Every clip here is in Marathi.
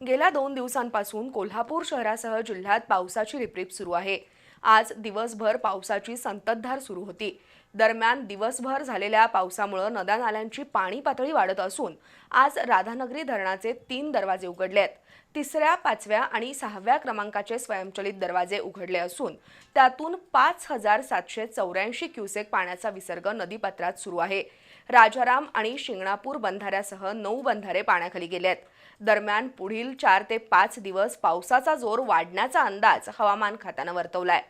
गेल्या दोन दिवसांपासून कोल्हापूर शहरासह जिल्ह्यात पावसाची रिपरिप सुरू आहे. आज दिवसभर पावसाची संततधार सुरू होती. दरम्यान दिवसभर झालेल्या पावसामुळे नद्या नाल्यांची पाणी पातळी वाढत असून आज राधानगरी धरणाचे तीन दरवाजे उघडले आहेत तिसऱ्या पाचव्या आणि सहाव्या क्रमांकाचे स्वयंचलित दरवाजे उघडले असून त्यातून पाच हजार सातशे चौऱ्याऐंशी क्युसेक पाण्याचा विसर्ग नदीपात्रात सुरू आहे. राजाराम आणि शिंगणापूर बंधाऱ्यासह नऊ बंधारे पाण्याखाली गेले आहेत. दरम्यान पुढील चार ते पाच दिवस पावसाचा जोर वाढण्याचा अंदाज हवामान खात्यानं वर्तवलाय.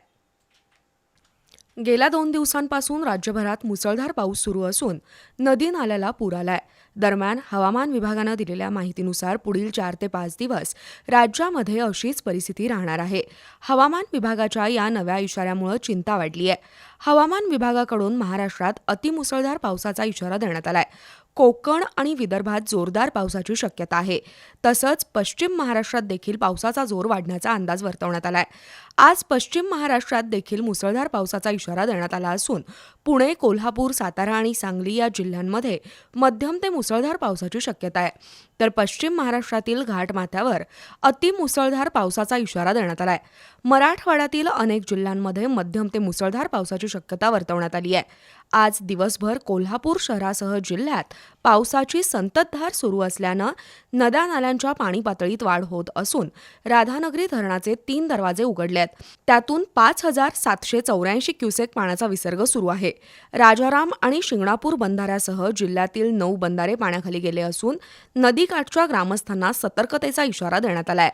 गेल्या दोन दिवसांपासून राज्यभरात मुसळधार पाऊस सुरू असून नदी नाल्याला पूर आलाय. दरम्यान हवामान विभागानं दिलेल्या माहितीनुसार पुढील चार ते पाच दिवस राज्यामध्ये अशीच परिस्थिती राहणार आहे. हवामान विभागाच्या या नव्या इशाऱ्यामुळे चिंता वाढली आहे. हवामान विभागाकडून महाराष्ट्रात अतिमुसळधार पावसाचा इशारा देण्यात आलाय. कोकण आणि विदर्भात जोरदार पावसाची शक्यता आहे. तसंच पश्चिम महाराष्ट्रात देखील पावसाचा जोर वाढण्याचा अंदाज वर्तवण्यात आलाय. आज पश्चिम महाराष्ट्रात देखील मुसळधार पावसाचा इशारा देण्यात आला असून पुणे कोल्हापूर सातारा आणि सांगली या जिल्ह्यांमध्ये मध्यम ते मुसळधार पावसाची शक्यता आहे. तर पश्चिम महाराष्ट्रातील घाटमाथ्यावर अतिमुसळधार पावसाचा इशारा देण्यात आलाय. मराठवाड्यातील अनेक जिल्ह्यांमध्ये मध्यम ते मुसळधार पावसाची शक्यता वर्तवण्यात आली आहे. आज दिवसभर कोल्हापूर शहरासह जिल्ह्यात पावसाची संततधार सुरू असल्यानं नद्या नाल्यांच्या पाणी पातळीत वाढ होत असून राधानगरी धरणाचे तीन दरवाजे उघडले आहेत. त्यातून पाच हजार सातशे चौऱ्याऐंशी क्युसेक पाण्याचा विसर्ग सुरू आहे. राजाराम आणि शिंगणापूर बंधाऱ्यासह जिल्ह्यातील नऊ बंधारे पाण्याखाली गेले असून नदी नदीकाठच्या ग्रामस्थांना सतर्कतेचा इशारा देण्यात आलाय.